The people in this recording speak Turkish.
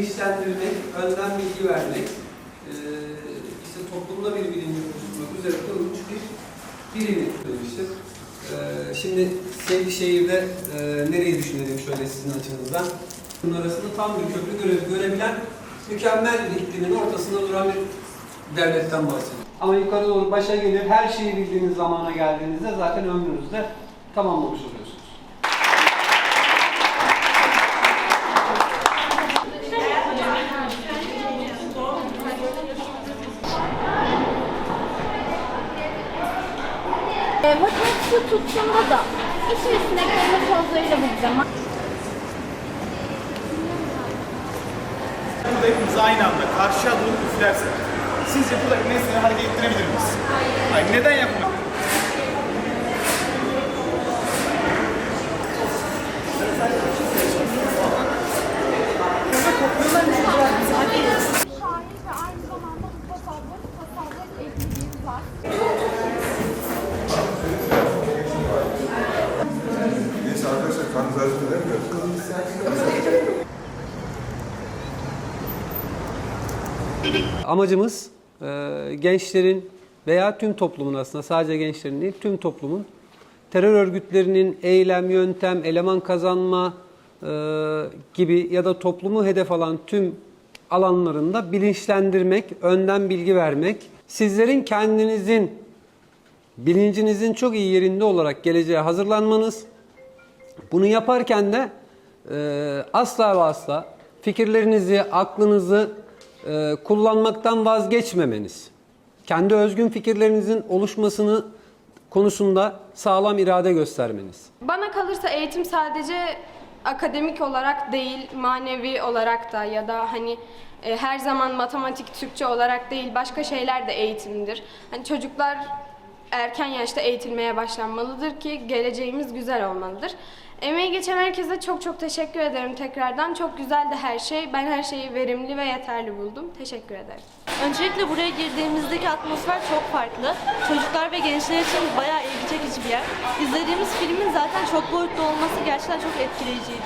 bilinçlendirmek, önden bilgi vermek, e, işte toplumda bir bilinci oluşturmak üzere kurulmuş bir birimi demiştir. E, şimdi Sevgişehir'de e, nereyi düşünelim şöyle sizin açınızdan? Bunun arasında tam bir köprü görevi görebilen mükemmel bir iklimin ortasında duran bir devletten bahsediyoruz. Ama yukarı doğru başa gelir, her şeyi bildiğiniz zamana geldiğinizde zaten ömrünüzde tamamlamış oluyorsunuz. E, matematik tuttuğunda da içine sineklerin tozlarıyla bulacağım. Burada hepimiz aynı anda karşıya doğru üflersek sizce buradaki nesneyi hareket ettirebilir miyiz? Hayır, neden yapmak? Şahin ve aynı zamanda tasavvuf, tasavvuf evliliği var. Amacımız e, gençlerin veya tüm toplumun aslında sadece gençlerin değil tüm toplumun terör örgütlerinin eylem, yöntem, eleman kazanma e, gibi ya da toplumu hedef alan tüm alanlarında bilinçlendirmek, önden bilgi vermek, sizlerin kendinizin bilincinizin çok iyi yerinde olarak geleceğe hazırlanmanız, bunu yaparken de e, asla ve asla fikirlerinizi, aklınızı e, kullanmaktan vazgeçmemeniz, kendi özgün fikirlerinizin oluşmasını konusunda sağlam irade göstermeniz. Bana kalırsa eğitim sadece akademik olarak değil, manevi olarak da ya da hani e, her zaman matematik, Türkçe olarak değil, başka şeyler de eğitimdir. Hani çocuklar erken yaşta eğitilmeye başlanmalıdır ki geleceğimiz güzel olmalıdır. Emeği geçen herkese çok çok teşekkür ederim tekrardan. Çok güzeldi her şey. Ben her şeyi verimli ve yeterli buldum. Teşekkür ederim. Öncelikle buraya girdiğimizdeki atmosfer çok farklı. Çocuklar ve gençler için bayağı ilgi çekici bir yer. İzlediğimiz filmin zaten çok boyutlu olması gerçekten çok etkileyiciydi.